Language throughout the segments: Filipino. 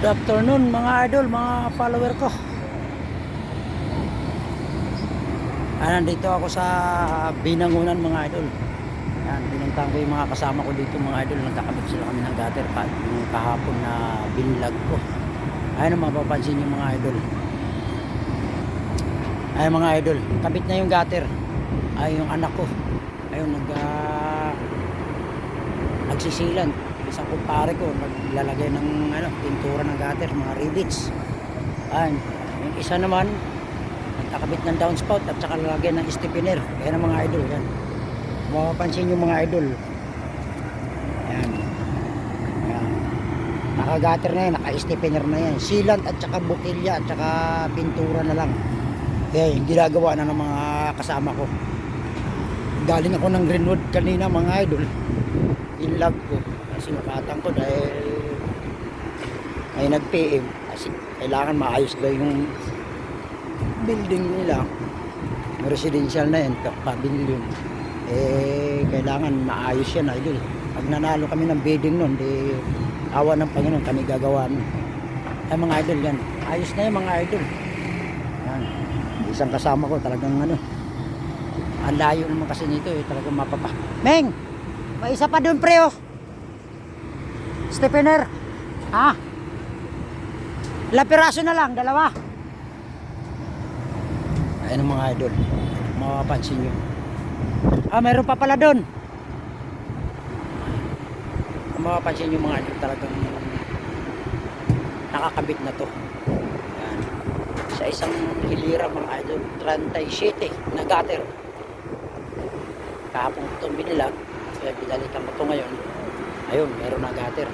Good afternoon mga idol, mga follower ko. Ah, nandito ako sa Binangunan mga idol. Yan, pinuntahan ko yung mga kasama ko dito mga idol. Nagkakabit sila kami ng gutter yung kahapon na binlag ko. Ayun ang mapapansin yung mga idol. Ay mga idol, kabit na yung gutter. Ay yung anak ko. Ayun nag ah, nagsisilan. Isang kumpare ko naglalagay ng ano, pintura ng gutter, mga rivets. Ayun. Yung isa naman nagkakabit ng downspout at saka lalagyan ng stiffener. Yan ang mga idol yan. Mapapansin yung mga idol. Yan. Yan. Naka-gutter na yan, naka-stiffener na yan. Sealant at saka botilya at saka pintura na lang. Yung ginagawa na ng mga kasama ko. Galing ako ng Greenwood kanina mga idol. In-love ko. Sinukatan ko dahil ay nag-PM. Kasi kailangan maayos daw yung building nila. Residential na yan, pavilion. Eh, kailangan maayos yan, idol. Pag nanalo kami ng bidding nun, di awa ng Panginoon kami gagawa nun. Ay mga idol yan. Ayos na yan mga idol. Yan. Isang kasama ko talagang ano. Ang layo naman kasi nito eh, talagang mapapa. Meng! May isa pa doon pre oh. Stephener. Ha? Ilang piraso na lang, dalawa. Ayan ang mga idol. Mapapansin nyo. Ah, mayroon pa pala doon. Mapapansin nyo mga idol talagang nakakabit na to. Ayan. Sa isang hilira mga idol, 37 na gutter. Kahapon itong binilag. Kaya binalikan ko ito ngayon. Ayun, meron na gutter.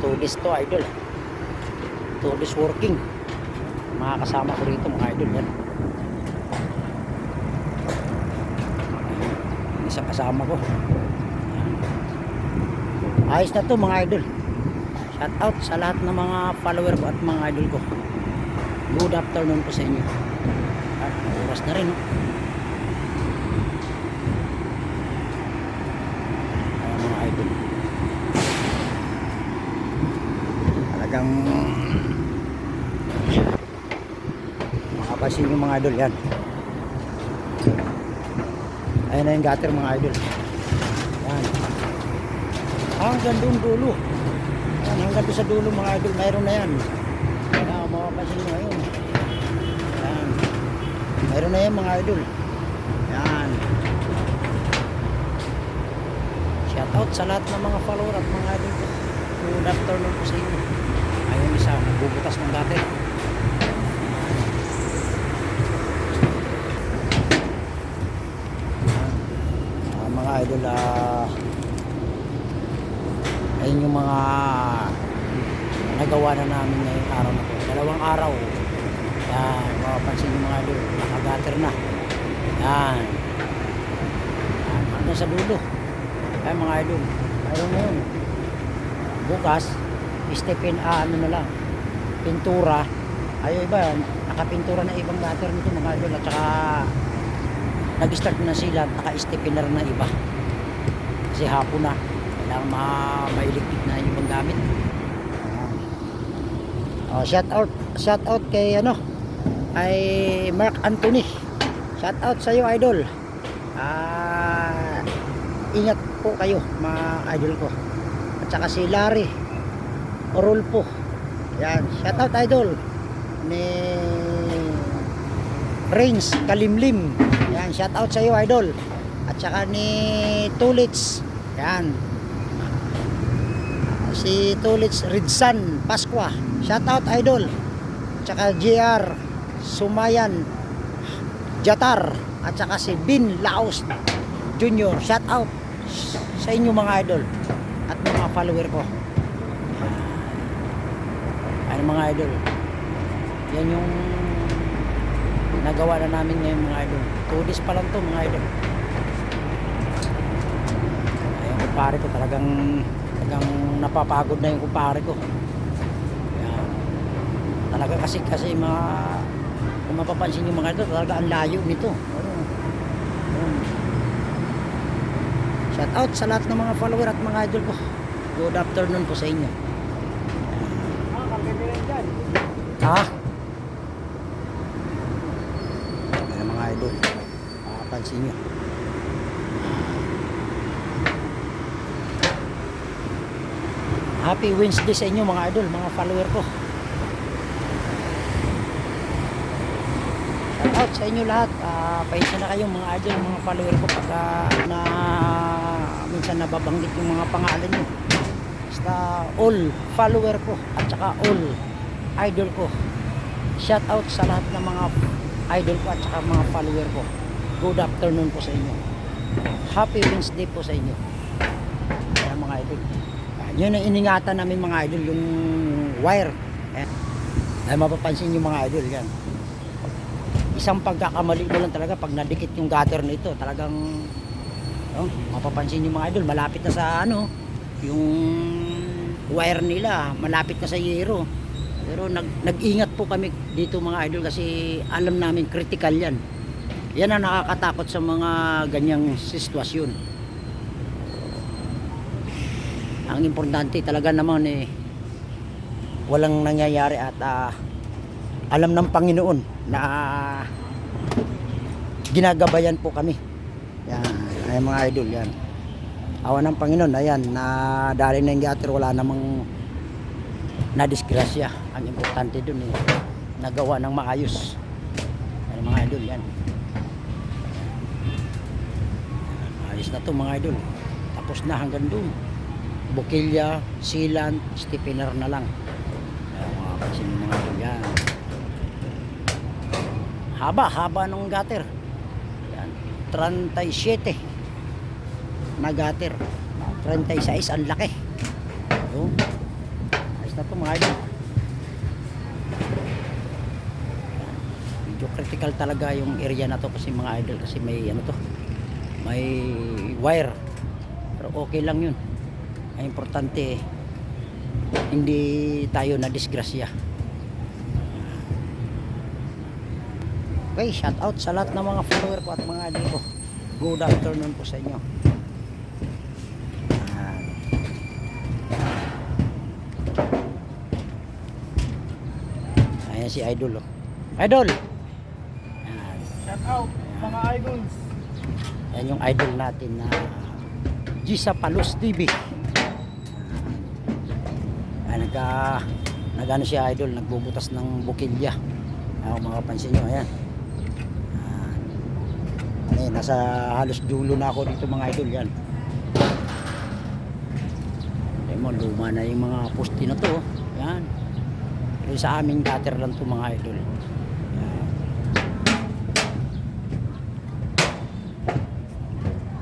Uh, two days to idol. Two days working mga kasama ko rito mga idol yan Ayan. isa kasama ko ayos na to mga idol shout out sa lahat ng mga follower ko at mga idol ko good afternoon po sa inyo at oras na rin no? Ayan, mga idol talagang Makapasin yung mga idol yan. Ayan na yung gutter mga idol. Yan. Hanggang doon dulo. Yan, hanggang doon sa dulo mga idol. Mayroon na yan. Yan, makapasin nyo ngayon. Yan. Mayroon na yan mga idol. Yan. Shout out sa lahat ng mga follower at mga idol. Good afternoon po sa inyo. Ayun isa, nagbubutas ng gutter. Ah, mga idol ah ayun yung mga nagawa na namin ngayong araw na to. Dalawang araw. Yan mapapansin yung mga idol nakagater na. Yan hanggang sa dulo. Yan mga idol ayun na yun bukas stepin ah, ano na lang pintura. Ay iba nakapintura na ibang gutter nito mga idol at saka nag-start na sila naka-steppener na iba. Kasi hapon na kailangan ma mailigpit na yung ibang gamit. Oh, shout out shout out kay ano kay Mark Anthony. Shout out sa iyo idol. Ah ingat po kayo mga idol ko. At saka si Larry Orulpo yan. Shout out idol. Ni Rains Kalimlim. Yan shout out sa iyo idol. At saka ni Tulits. Yan. Si Tulits Ridsan Pasqua shout out idol. At saka JR Sumayan Jatar. At saka si Bin Laos Junior. Shout out sa inyo mga idol. At mga follower ko ano mga idol. Yan yung nagawa na namin ngayon mga idol. 2 days pa lang to mga idol. Ayun kumpare ko talagang talagang napapagod na yung kumpare ko. Yan. talaga kasi kasi mga kung mapapansin yung mga ito talaga ang layo nito. Shout out sa lahat ng mga follower at mga idol ko. Good afternoon po sa inyo Ha? Ayan mga idol. Makapansin nyo. Happy Wednesday sa inyo mga idol, mga follower ko. Shout out sa inyo lahat. Uh, paisa na kayo mga idol, mga follower ko pagka na minsan nababanggit yung mga pangalan nyo. Basta all follower ko at saka all idol ko. Shout out sa lahat ng mga idol ko at saka mga follower ko. Good afternoon po sa inyo. Happy Wednesday po sa inyo. Kaya mga idol. Ah, Yun ang iningatan namin mga idol, yung wire. Eh, ay mapapansin yung mga idol yan. Isang pagkakamali mo lang talaga pag nadikit yung gutter na ito, talagang oh, mapapansin yung mga idol, malapit na sa ano, yung wire nila, malapit na sa yero. Pero nag, nag-ingat po kami dito mga idol kasi alam namin critical yan. Yan ang nakakatakot sa mga ganyang sitwasyon. Ang importante talaga naman eh walang nangyayari at ah, alam ng Panginoon na ginagabayan po kami. Yan, ay mga idol yan. Awa ng Panginoon, ayan, na dali na yung wala namang nadisgrasya. Ang importante dun eh, nagawa ng maayos. Yan mga idol, yan. Ayos na to mga idol. Tapos na hanggang dun. Bukilya, silan, stiffener na lang. Ayan, mga pansin mga idol yan. Haba, haba ng gutter. Yan. 37 na gutter. 36 ang laki. Yun. Ayos na to mga idol. Medyo critical talaga yung area na to kasi mga idol kasi may ano to may wire pero okay lang yun ang importante hindi tayo na disgrasya okay shout out sa lahat ng mga follower ko at mga idol ko good afternoon po sa inyo Yan. ayan si idol oh. idol. Shout out, mga idols. Yan yung idol natin na Gisa Palos TV. Ay, nagka, nagano siya idol, nagbubutas ng bukilya. Ako mga pansin nyo, ayan. Ah, Ayan, nasa halos dulo na ako dito mga idol yan. Ayan mo, luma na yung mga poste na to. oh. Yan. Pero sa aming gutter lang to mga idol.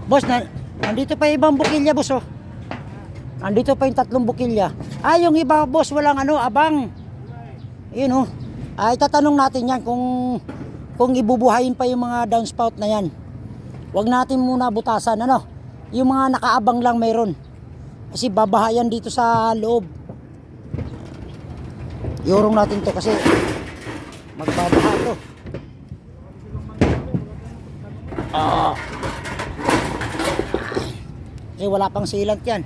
Boss, na, nandito pa ibang bukilya, boss, oh. Nandito pa yung tatlong bukilya. Ah, yung iba, boss, walang ano, abang. Yun, oh. Ay, tatanong natin yan kung kung ibubuhayin pa yung mga downspout na yan. Huwag natin muna butasan, ano. Yung mga nakaabang lang mayroon. Kasi babahayan dito sa loob. Iurong natin to kasi magbabaha to. Ah. Eh wala pang sealant yan.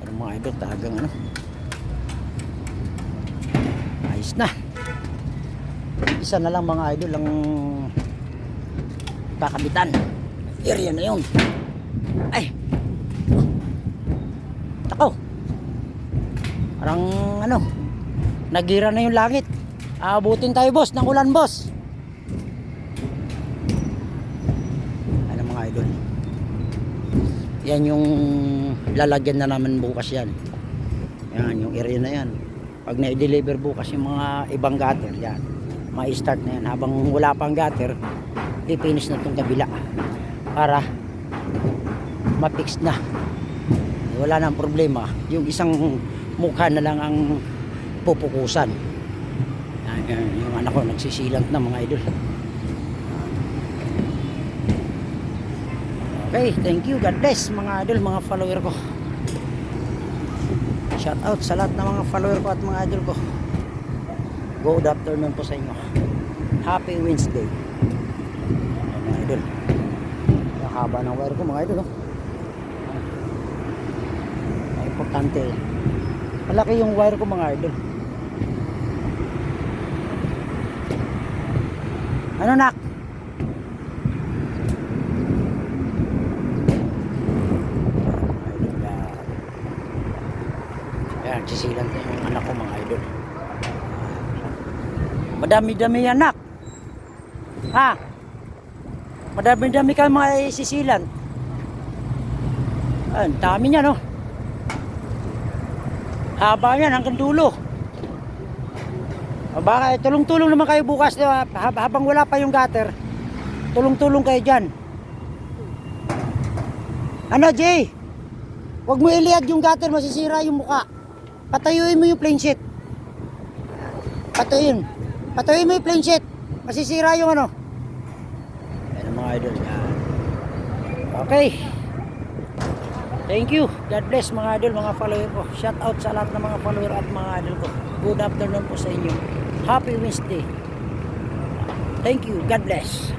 Pero mga idol, tagang ano. Ayos na. Isa na lang mga idol ang kakabitan. Area na yun. Ay. Takaw. Parang ano. Nagira na yung langit. Aabutin tayo boss ng ulan boss. Ano mga idol. Yan yung lalagyan na naman bukas yan. Yan, yung area na yan. Pag na-deliver bukas yung mga ibang gutter, yan. Ma-start na yan. Habang wala pang gutter, i-finish na itong kabila. Para ma-fix na. Wala nang problema. Yung isang mukha na lang ang pupukusan. Yan, yung anak ko nagsisilant na mga idol. Okay, thank you. God bless mga idol, mga follower ko. Shout out sa lahat ng mga follower ko at mga idol ko. Good afternoon po sa inyo. Happy Wednesday. Mga idol. Ang ng wire ko mga idol. Oh. Importante. Malaki yung wire ko mga idol. Ano nak? Yan, sisilan din yung anak ko mga idol. Madami-dami anak. Ha? Madami-dami kayo mga sisilan. Ang dami niya, no? Haba yan hanggang dulo. O baka eh, tulong-tulong naman kayo bukas habang wala pa yung gutter. Tulong-tulong kayo dyan. Ano, Jay? Huwag mo iliad yung gutter, masisira yung muka. Patayuin mo yung plain sheet. Patayuin. Patayuin mo yung plain sheet. Masisira yung ano. Yan ang mga idol. Okay. Thank you. God bless mga idol, mga follower ko. Shout out sa lahat ng mga follower at mga idol ko. Good afternoon po sa inyo. Happy Wednesday. Thank you. God bless.